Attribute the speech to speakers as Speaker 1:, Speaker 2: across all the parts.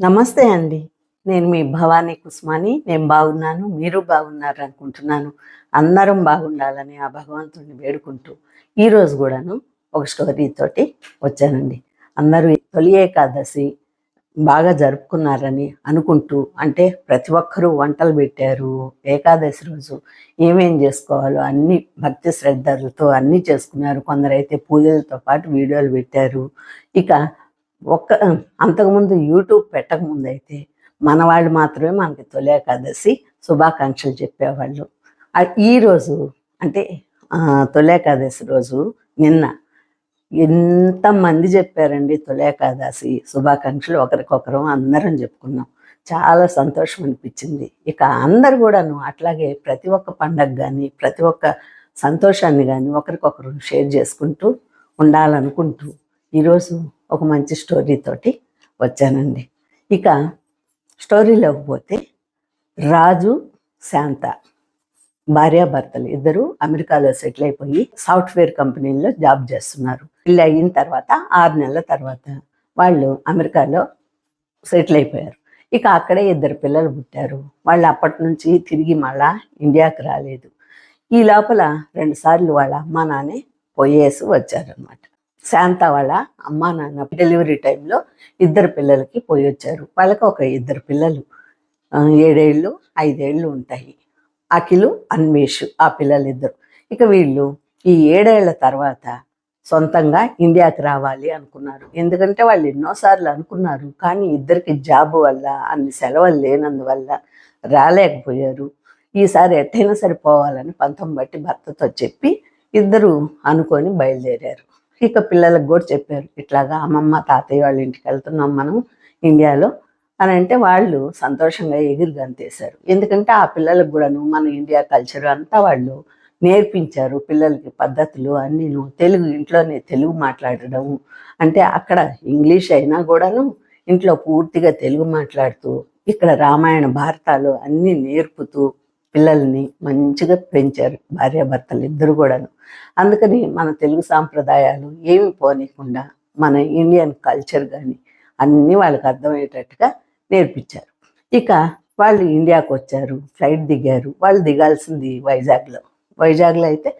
Speaker 1: నమస్తే అండి. నేను మీ భవానీ కుస్మాని. నేను బాగున్నాను. మీరు బాగున్నారు అనుకుంటున్నాను. అందరం బాగుండాలని ఆ భగవంతుడిని వేడుకుంటూ ఈరోజు కూడాను ఒక స్టోరీతోటి వచ్చానండి. అందరూ తొలి ఏకాదశి బాగా జరుపుకున్నారని అనుకుంటూ అంటే ప్రతి ఒక్కరూ వంటలు పెట్టారు ఏకాదశి రోజు ఏమేం చేసుకోవాలో అన్ని భక్తి శ్రద్ధలతో అన్నీ చేసుకున్నారు. కొందరైతే పూజలతో పాటు వీడియోలు పెట్టారు. ఇక ఒక్క అంతకుముందు యూట్యూబ్ పెట్టకముందు అయితే మన వాళ్ళు మాత్రమే మనకి తొలి ఏకాదశి శుభాకాంక్షలు చెప్పేవాళ్ళు. ఈరోజు అంటే తొలేకాదశి తొలి ఏకాదశి రోజు నిన్న ఎంతమంది చెప్పారండి తొలి ఏకాదశి శుభాకాంక్షలు? ఒకరికొకరం అందరం చెప్పుకున్నాం. చాలా సంతోషం అనిపించింది. ఇక అందరు కూడాను అట్లాగే ప్రతి ఒక్క పండగ కానీ ప్రతి ఒక్క సంతోషాన్ని కానీ ఒకరికొకరు షేర్ చేసుకుంటూ ఉండాలనుకుంటూ ఈరోజు ఒక మంచి స్టోరీ తోటి వచ్చానండి. ఇక స్టోరీలోకి పోతే రాజు శాంత భార్యాభర్తలు ఇద్దరు అమెరికాలో సెటిల్ అయిపోయి సాఫ్ట్వేర్ కంపెనీల్లో జాబ్ చేస్తున్నారు. పెళ్ళి అయిన తర్వాత ఆరు నెలల తర్వాత వాళ్ళు అమెరికాలో సెటిల్ అయిపోయారు. ఇక అక్కడే ఇద్దరు పిల్లలు పుట్టారు. వాళ్ళు అప్పటి నుంచి తిరిగి మళ్ళా ఇండియాకి రాలేదు. ఈ లోపల రెండుసార్లు వాళ్ళ అమ్మా నాన్నే పోయేసి వచ్చారనమాట శాంత వాళ్ళ అమ్మ నాన్న డెలివరీ టైంలో ఇద్దరు పిల్లలకి పోయి వచ్చారు. వాళ్ళకి ఒక ఇద్దరు పిల్లలు. ఏడేళ్ళు ఐదేళ్ళు ఉంటాయి. అఖిలు అన్వేష్ ఆ పిల్లలిద్దరు. ఇక వీళ్ళు ఈ ఏడేళ్ళ తర్వాత సొంతంగా ఇండియాకి రావాలి అనుకున్నారు. ఎందుకంటే వాళ్ళు ఎన్నోసార్లు అనుకున్నారు. కానీ ఇద్దరికి జాబ్ వల్ల అన్ని సెలవులు లేనందువల్ల రాలేకపోయారు. ఈసారి ఎట్టయినా సరిపోవాలని పంతం బట్టి భర్తతో చెప్పి ఇద్దరు అనుకొని బయలుదేరారు. ఇక పిల్లలకు కూడా చెప్పారు ఇట్లాగా అమ్మమ్మ తాతయ్య వాళ్ళ ఇంటికి వెళ్తున్నాం మనం ఇండియాలో అని అంటే వాళ్ళు సంతోషంగా ఎగిరి గంతేశారు. ఎందుకంటే ఆ పిల్లలకు కూడాను మన ఇండియా కల్చర్ అంతా వాళ్ళు నేర్పించారు పిల్లలకి పద్ధతులు అన్నీను. తెలుగు ఇంట్లోనే తెలుగు మాట్లాడడం అంటే అక్కడ ఇంగ్లీష్ అయినా కూడాను ఇంట్లో పూర్తిగా తెలుగు మాట్లాడుతూ ఇక్కడ రామాయణ భారతాలు అన్నీ నేర్పుతూ పిల్లల్ని మంచిగా పెంచారు భార్యాభర్తలు ఇద్దరు కూడాను. అందుకని మన తెలుగు సాంప్రదాయాలు ఏమి పోనీయకుండా మన ఇండియన్ కల్చర్ కానీ అన్నీ వాళ్ళకి అర్థమయ్యేటట్టుగా నేర్పించారు. ఇక వాళ్ళు ఇండియాకు వచ్చారు ఫ్లైట్ దిగారు వాళ్ళు దిగాల్సింది వైజాగ్లో. వైజాగ్లో అయితే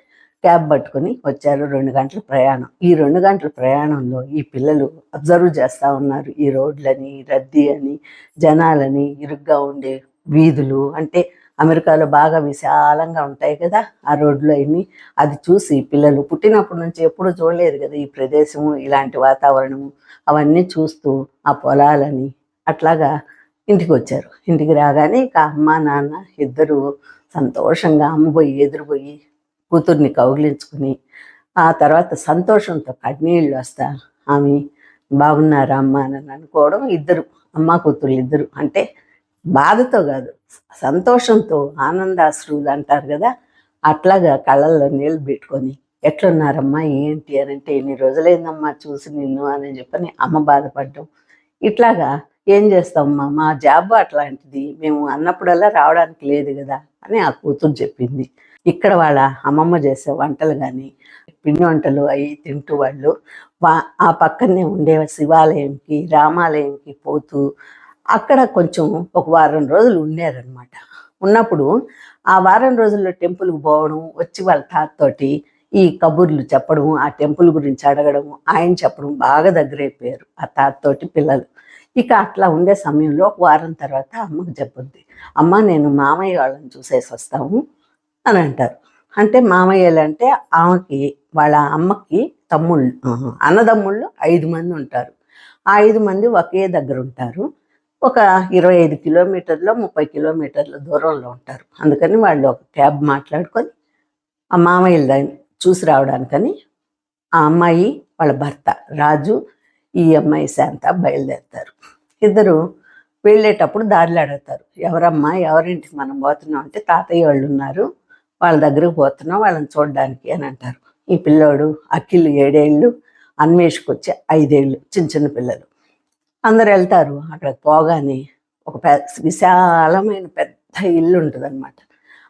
Speaker 1: క్యాబ్ పట్టుకొని వచ్చారు రెండు గంటల ప్రయాణం. ఈ రెండు గంటల ప్రయాణంలో ఈ పిల్లలు అబ్జర్వ్ చేస్తూ ఉన్నారు ఈ రోడ్లని రద్దీ అని జనాలని ఇరుగ్గా ఉండే వీధులు అంటే అమెరికాలో బాగా విశాలంగా ఉంటాయి కదా ఆ రోడ్లు అన్ని అది చూసి పిల్లలు పుట్టినప్పటి నుంచి ఎప్పుడు చూడలేదు కదా ఈ ప్రదేశము ఇలాంటి వాతావరణము. అవన్నీ చూస్తూ ఆ పొలాలని అట్లాగా ఇంటికి వచ్చారు. ఇంటికి రాగానే ఇక అమ్మ నాన్న ఇద్దరు సంతోషంగా అమ్మబోయి ఎదురుపోయి కూతుర్ని కౌగిలించుకుని ఆ తర్వాత సంతోషంతో కన్నీళ్ళు వస్తా ఆమె బాగున్నారా అమ్మ? అని అనుకోవడం ఇద్దరు అమ్మ కూతురు ఇద్దరు. అంటే బాధతో కాదు సంతోషంతో ఆనందాశ్రువులు అంటారు కదా అట్లాగా కళ్ళల్లో నీళ్ళు పెట్టుకొని ఎట్లున్నారమ్మా? ఏంటి? అని అంటే ఎన్ని రోజులైందమ్మా చూసి నిన్ను అని చెప్పని అమ్మ బాధపడ్డం. ఇట్లాగా ఏం చేస్తామమ్మా? మా జాబ్ అట్లాంటిది. మేము అన్నప్పుడల్లా రావడానికి లేదు కదా అని ఆ కూతురు చెప్పింది. ఇక్కడ వాళ్ళ అమ్మమ్మ చేసే వంటలు కానీ పిండి వంటలు అవి తింటూ వాళ్ళు ఆ పక్కనే ఉండే శివాలయంకి రామాలయంకి పోతూ అక్కడ కొంచెం ఒక వారం రోజులు ఉండారనమాట ఉన్నప్పుడు ఆ వారం రోజుల్లో టెంపుల్కి పోవడం వచ్చి వాళ్ళ తాతతోటి ఈ కబుర్లు చెప్పడం ఆ టెంపుల్ గురించి అడగడం ఆయన చెప్పడం బాగా దగ్గరైపోయారు ఆ తాతతోటి పిల్లలు. ఇక అట్లా ఉండే సమయంలో ఒక వారం తర్వాత అమ్మకు చెప్పుద్ది అమ్మ నేను మామయ్య వాళ్ళని చూసేసి వస్తాము అని అంటారు. అంటే మామయ్యలు అంటే ఆమెకి వాళ్ళ అమ్మకి తమ్ముళ్ళు అన్నదమ్ముళ్ళు ఐదు మంది ఉంటారు. ఆ ఐదు మంది ఒకే దగ్గర ఉంటారు. ఒక ఇరవై ఐదు కిలోమీటర్లో ముప్పై కిలోమీటర్ల దూరంలో ఉంటారు. అందుకని వాళ్ళు ఒక క్యాబ్ మాట్లాడుకొని ఆ మామయ్యల చూసి రావడానికని ఆ అమ్మాయి వాళ్ళ భర్త రాజు ఈ అమ్మాయి శాంత బయలుదేరుతారు. ఇద్దరు వెళ్ళేటప్పుడు దారిలో అడుగుతారు ఎవరమ్మా ఎవరింటికి మనం పోతున్నాం? అంటే తాతయ్య వాళ్ళు ఉన్నారు వాళ్ళ దగ్గరకు పోతున్నాం వాళ్ళని చూడడానికి అని అంటారు. ఈ పిల్లోడు అఖిల్ ఏడేళ్ళు అన్వేషకు వచ్చి ఐదేళ్ళు చిన్న చిన్న పిల్లలు. అందరు వెళ్తారు. అక్కడ పోగానే ఒక విశాలమైన పెద్ద ఇల్లు ఉంటుంది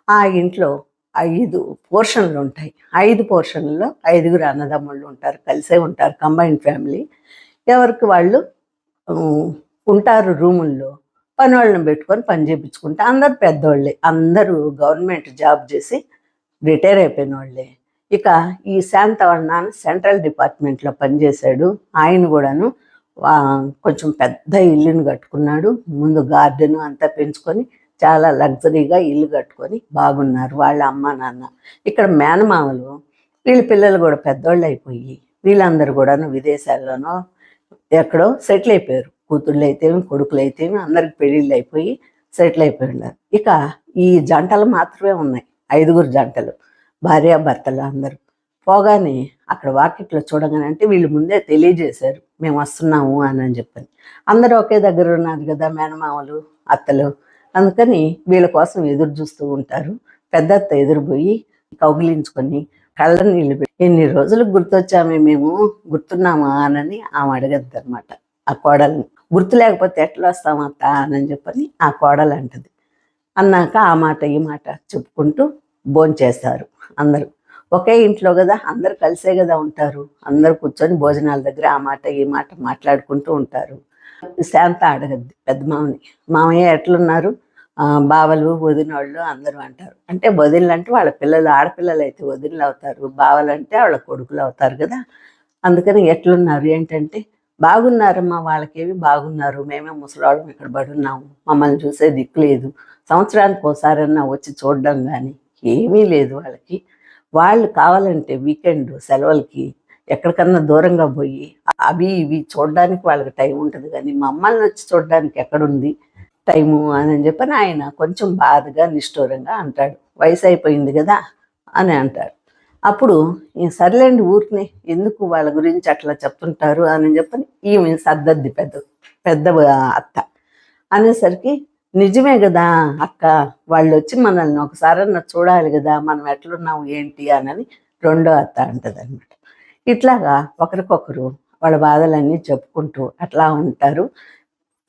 Speaker 1: ఆ ఇంట్లో ఐదు పోర్షన్లు ఉంటాయి. ఐదు పోర్షన్లలో ఐదుగురు అన్నదమ్ముళ్ళు ఉంటారు. కలిసే ఉంటారు. Combined family. ఎవరికి వాళ్ళు ఉంటారు రూముల్లో. పని వాళ్ళని పెట్టుకొని పని చేయించుకుంటే అందరు పెద్దోళ్ళే. అందరూ గవర్నమెంట్ జాబ్ చేసి రిటైర్ అయిపోయిన వాళ్ళే ఇక ఈ శాంత వాళ్ళ నాన్న సెంట్రల్ డిపార్ట్మెంట్లో పనిచేశాడు. ఆయన కూడాను కొంచెం పెద్ద ఇల్లుని కట్టుకున్నాడు. ముందు గార్డెన్ అంతా పెంచుకొని చాలా లగ్జరీగా ఇల్లు కట్టుకొని బాగున్నారు వాళ్ళ అమ్మ నాన్న. ఇక్కడ మేనమామలు వీళ్ళ పిల్లలు కూడా పెద్దోళ్ళు అయిపోయి వీళ్ళందరూ కూడాను విదేశాల్లోనో ఎక్కడో సెటిల్ అయిపోయారు. కూతుళ్ళు అయితేమి కొడుకులు అయితేమి అందరికి పెళ్ళిళ్ళు అయిపోయి సెటిల్ అయిపోయి ఉన్నారు ఇక ఈ జంటలు మాత్రమే ఉన్నాయి ఐదుగురు జంటలు భార్యాభర్తలు అందరూ. పోగానే అక్కడ వాకిట్లో చూడగానే అంటే వీళ్ళు ముందే తెలియజేశారు. మేము వస్తున్నాము అని అని చెప్పని. అందరూ ఒకే దగ్గర ఉన్నారు కదా మేనమామలు అత్తలు. అందుకని వీళ్ళ కోసం ఎదురు చూస్తూ ఉంటారు. పెద్ద అత్త ఎదురుపోయి కౌగిలించుకొని కళ్ళ నీళ్ళు పెట్టి ఎన్ని రోజులకు గుర్తొచ్చామే మేము? గుర్తున్నామా? అని ఆమె అడగద్దు అనమాట ఆ కోడల్ని. గుర్తు లేకపోతే ఎట్లా వస్తాం అత్త? అని చెప్పని ఆ కోడలు అంటది. అన్నాక ఆ మాట ఈ మాట చెప్పుకుంటూ భోంచేస్తారు అందరూ. ఒకే ఇంట్లో కదా అందరు కలిసే కదా ఉంటారు. అందరు కూర్చొని భోజనాల దగ్గర ఆ మాట ఈ మాట మాట్లాడుకుంటూ ఉంటారు. శాంత అడగద్ది పెద్ద మామని. మామయ్య ఎట్లున్నారు? ఆ, బావలు వదినోళ్ళు అందరూ అంటారు. అంటే వదినలు అంటే వాళ్ళ పిల్లలు ఆడపిల్లలు అయితే వదినలు అవుతారు. బావలు అంటే వాళ్ళ కొడుకులు అవుతారు కదా. అందుకని ఎట్లున్నారు? ఏంటంటే బాగున్నారమ్మా వాళ్ళకేవి బాగున్నారు. మేమే ముసలాళ్ళం ఇక్కడ పడున్నాము మమ్మల్ని చూసే దిక్కు లేదు. సంవత్సరానికి ఒకసారన్నా వచ్చి చూడడం కానీ ఏమీ లేదు వాళ్ళకి. వాళ్ళు కావాలంటే వీకెండ్ సెలవులకి ఎక్కడికన్నా దూరంగా పోయి అవి ఇవి చూడడానికి వాళ్ళకి టైం ఉంటుంది. కానీ మమ్మల్ని వచ్చి చూడడానికి ఎక్కడుంది టైము అని చెప్పని ఆయన కొంచెం బాధగా నిష్ఠూరంగా అంటాడు. వయసు అయిపోయింది కదా అని అంటాడు. అప్పుడు సర్లేండి ఊరిని ఎందుకు వాళ్ళ గురించి అట్లా చెప్తుంటారు? అని చెప్పని ఈమె సర్దద్ది పెద్ద పెద్ద అత్త అనేసరికి నిజమే కదా అక్క? వాళ్ళు వచ్చి మనల్ని ఒకసారన్నా చూడాలి కదా మనం ఎట్లున్నాం ఏంటి అని రెండో అత్త అంటది అనమాట ఇట్లాగా ఒకరికొకరు వాళ్ళ బాధలన్నీ చెప్పుకుంటూ అట్లా ఉంటారు.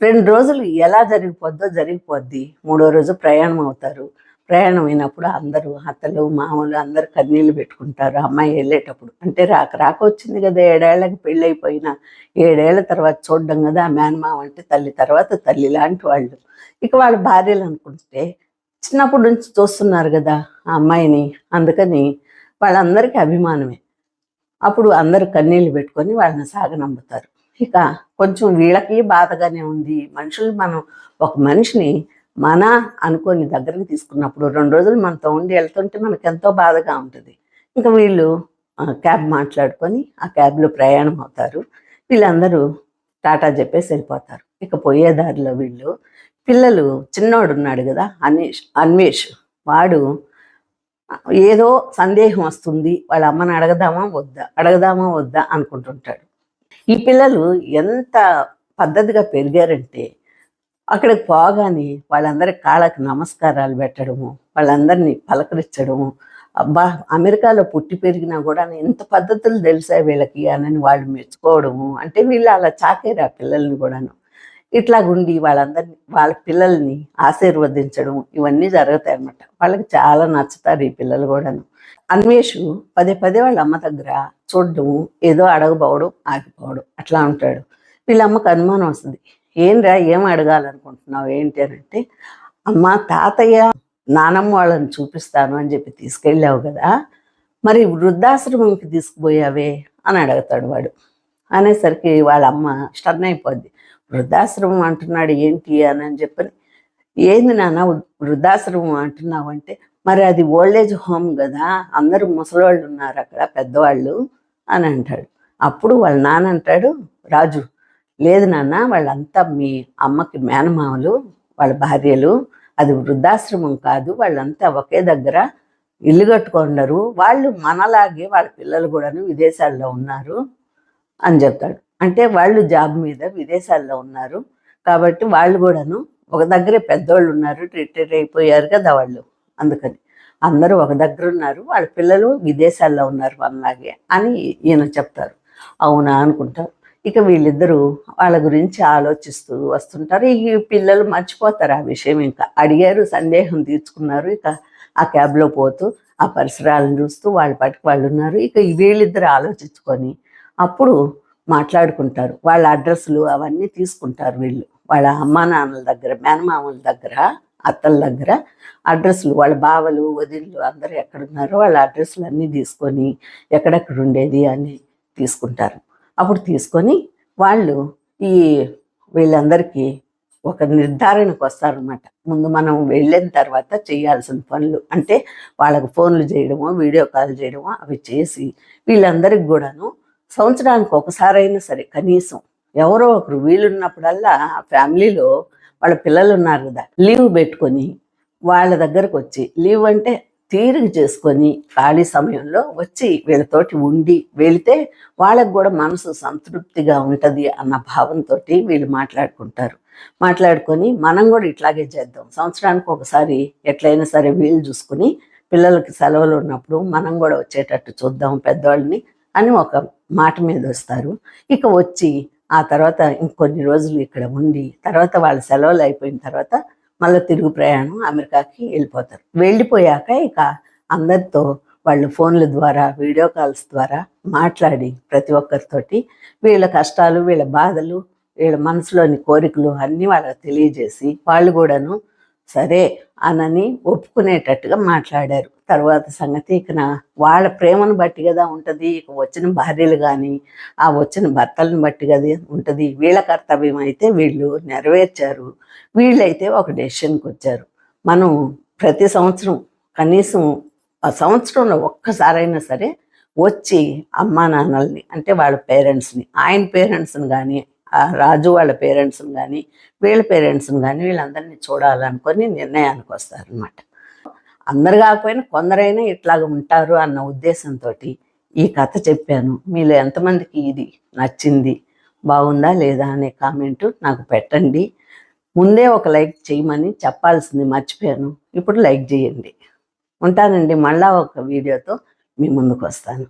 Speaker 1: రెండు రోజులు ఎలా జరిగిపోద్దో జరిగిపోద్ది. మూడో రోజు ప్రయాణం అవుతారు ప్రయాణం అయినప్పుడు అందరూ అత్తలు మామూలు అందరు కన్నీళ్ళు పెట్టుకుంటారు. అమ్మాయి వెళ్ళేటప్పుడు. అంటే రాక రాక వచ్చింది కదా ఏడేళ్ళకి పెళ్ళైపోయినా. ఏడేళ్ళ తర్వాత చూడడం కదా మేనమామ అంటే తల్లి తర్వాత తల్లి లాంటి వాళ్ళు. ఇక వాళ్ళ భార్యలు అనుకుంటే చిన్నప్పటి నుంచి చూస్తున్నారు కదా ఆ అమ్మాయిని. అందుకని వాళ్ళందరికీ అభిమానమే. అప్పుడు అందరు కన్నీళ్ళు పెట్టుకొని వాళ్ళని సాగనంపుతారు. ఇక కొంచెం వీళ్ళకి బాధగానే ఉంది. మనుషులు మనం ఒక మనిషిని మన అనుకోని దగ్గరికి తీసుకున్నప్పుడు రెండు రోజులు మనతో ఉండి వెళ్తుంటే మనకు ఎంతో బాధగా ఉంటుంది. ఇంకా వీళ్ళు క్యాబ్ మాట్లాడుకొని ఆ క్యాబ్లో ప్రయాణం అవుతారు. వీళ్ళందరూ టాటా చెప్పేసి వెళ్ళిపోతారు. ఇక పోయే దారిలో వీళ్ళు పిల్లలు చిన్నోడు ఉన్నాడు కదా అనీష్ అన్వేష్. వాడు ఏదో సందేహం వస్తుంది. వాళ్ళ అమ్మని అడగదామా వద్దా అడగదామా వద్దా అనుకుంటుంటాడు. ఈ పిల్లలు ఎంత పద్ధతిగా పెరిగారంటే అక్కడికి పోగానే వాళ్ళందరి కాళ్ళకి నమస్కారాలు పెట్టడము వాళ్ళందరినీ పలకరించడము. అబ్బా అమెరికాలో పుట్టి పెరిగినా కూడా ఎంత పద్ధతులు తెలుసా వీళ్ళకి అని వాళ్ళు మెచ్చుకోవడము. అంటే వీళ్ళు అలా చాకేరు ఆ పిల్లల్ని కూడాను. ఇట్లాగుండి వాళ్ళందరినీ వాళ్ళ పిల్లల్ని ఆశీర్వదించడం ఇవన్నీ జరుగుతాయి అన్నమాట వాళ్ళకి చాలా నచ్చుతారు ఈ పిల్లలు కూడాను. అన్వేషు పదే పదే వాళ్ళ అమ్మ దగ్గర చూడడం ఏదో అడగబోవడం ఆగిపోవడం. అట్లా ఉంటాడు. వీళ్ళ అమ్మకు అనుమానం వస్తుంది. ఏంరా ఏం అడగాలనుకుంటున్నావు? ఏంటి? అని అంటే అమ్మ తాతయ్య నానమ్మ వాళ్ళని చూపిస్తాను అని చెప్పి తీసుకెళ్ళావు కదా మరి వృద్ధాశ్రమంకి తీసుకుపోయావే? అని అడుగుతాడు వాడు. అనేసరికి వాళ్ళ అమ్మ స్టర్న్ అయిపోద్ది. వృద్ధాశ్రమం అంటున్నాడు ఏంటి? అని అని చెప్పని ఏంది నాన్న వృ- వృద్ధాశ్రమం అంటున్నావు అంటే మరి అది ఓల్డేజ్ హోమ్ కదా అందరూ ముసలివాళ్ళు ఉన్నారు అక్కడ పెద్దవాళ్ళు అని అంటాడు. అప్పుడు వాళ్ళ నాన్న అంటాడు రాజు లేదు నాన్న వాళ్ళంతా మీ అమ్మకి మేనమామలు వాళ్ళ భార్యలు. అది వృద్ధాశ్రమం కాదు వాళ్ళంతా ఒకే దగ్గర ఇల్లు కట్టుకున్నారు వాళ్ళు మనలాగే వాళ్ళ పిల్లలు కూడాను విదేశాల్లో ఉన్నారు అని చెప్తాడు. అంటే వాళ్ళు జాబ్ మీద విదేశాల్లో ఉన్నారు. కాబట్టి వాళ్ళు కూడాను ఒక దగ్గరే పెద్దోళ్ళు ఉన్నారు రిటైర్ అయిపోయారు కదా వాళ్ళు అందుకని. అందరూ ఒక దగ్గర ఉన్నారు వాళ్ళ పిల్లలు విదేశాల్లో ఉన్నారు మనలాగే అని ఈయన చెప్తారు. అవునా అనుకుంటారు ఇక వీళ్ళిద్దరూ వాళ్ళ గురించి ఆలోచిస్తూ వస్తుంటారు. ఈ పిల్లలు మర్చిపోతారు ఆ విషయం. ఇంకా అడిగారు సందేహం తీర్చుకున్నారు. ఇక ఆ క్యాబ్లో పోతూ ఆ పరిసరాలను చూస్తూ వాళ్ళ పాటికి వాళ్ళు ఉన్నారు. ఇక వీళ్ళిద్దరు ఆలోచించుకొని అప్పుడు మాట్లాడుకుంటారు. వాళ్ళ అడ్రస్లు అవన్నీ తీసుకుంటారు వీళ్ళు. వాళ్ళ అమ్మా నాన్నల దగ్గర మేనమామల దగ్గర అత్తల దగ్గర అడ్రస్లు. వాళ్ళ బావలు వదిన్లు అందరూ ఎక్కడున్నారో వాళ్ళ అడ్రస్లు అన్నీ తీసుకొని ఎక్కడెక్కడ ఉండేది అని తీసుకుంటారు. అప్పుడు తీసుకొని వాళ్ళు ఈ వీళ్ళందరికీ ఒక నిర్ధారణకు వస్తారనమాట ముందు మనం వెళ్ళిన తర్వాత చేయాల్సిన పనులు అంటే వాళ్ళకు ఫోన్లు చేయడమో వీడియో కాల్ చేయడము అవి చేసి వీళ్ళందరికి కూడాను సంవత్సరానికి ఒకసారైనా సరే కనీసం ఎవరో ఒకరు వీలున్నప్పుడల్లా ఆ ఫ్యామిలీలో వాళ్ళ పిల్లలు ఉన్నారు కదా లీవ్ పెట్టుకొని వాళ్ళ దగ్గరకు వచ్చి లీవ్ అంటే తీరిక చేసుకొని ఖాళీ సమయంలో వచ్చి వీళ్ళతోటి ఉండి వెళితే వాళ్ళకు కూడా మనసు సంతృప్తిగా ఉంటుంది అన్న భావంతో వీళ్ళు మాట్లాడుకుంటారు. మాట్లాడుకొని మనం కూడా ఇట్లాగే చేద్దాం. సంవత్సరానికి ఒకసారి ఎట్లయినా సరే వీలు చూసుకుని పిల్లలకి సెలవులు ఉన్నప్పుడు మనం కూడా వచ్చేటట్టు చూద్దాం పెద్దవాళ్ళని అని ఒక మాట మీద వస్తారు. ఇక వచ్చి ఆ తర్వాత ఇంకొన్ని రోజులు ఇక్కడ ఉండి తర్వాత వాళ్ళ సెలవులు అయిపోయిన తర్వాత మళ్ళీ తిరుగు ప్రయాణం అమెరికాకి వెళ్ళిపోతారు. వెళ్ళిపోయాక ఇక అందరితో వాళ్ళు ఫోన్ల ద్వారా వీడియో కాల్స్ ద్వారా మాట్లాడి ప్రతి ఒక్కరితోటి వీళ్ళ కష్టాలు వీళ్ళ బాధలు వీళ్ళ మనసులోని కోరికలు అన్నీ వాళ్ళకి తెలియజేసి వాళ్ళు కూడాను సరే అనని ఒప్పుకునేటట్టుగా మాట్లాడారు. తర్వాత సంగతి ఇక నా- వాళ్ళ ప్రేమను బట్టి కదా ఉంటుంది. ఇక వచ్చిన భార్యలు కానీ ఆ వచ్చిన భర్తలను బట్టి కదా ఉంటుంది. వీళ్ళ కర్తవ్యం అయితే వీళ్ళు నెరవేర్చారు. వీళ్ళైతే ఒక డెసిషన్కి వచ్చారు. మనం ప్రతి సంవత్సరం కనీసం ఆ సంవత్సరంలో ఒక్కసారైనా సరే వచ్చి అమ్మా నాన్నల్ని అంటే వాళ్ళ పేరెంట్స్ని ఆయన పేరెంట్స్ని కానీ ఆ రాజు వాళ్ళ పేరెంట్స్ని కానీ వీళ్ళ పేరెంట్స్ని కానీ వీళ్ళందరినీ చూడాలనుకొని నిర్ణయానికి వస్తారనమాట అందరు కాకపోయినా కొందరైనా ఇట్లాగ ఉంటారు అన్న ఉద్దేశంతో ఈ కథ చెప్పాను. మీలో ఎంతమందికి ఇది నచ్చింది? బాగుందా లేదా అనే కామెంటు నాకు పెట్టండి. ముందే ఒక లైక్ చేయమని చెప్పాల్సింది మర్చిపోయాను. ఇప్పుడు లైక్ చేయండి. ఉంటానండి. మళ్ళా ఒక వీడియోతో మీ ముందుకు వస్తాను.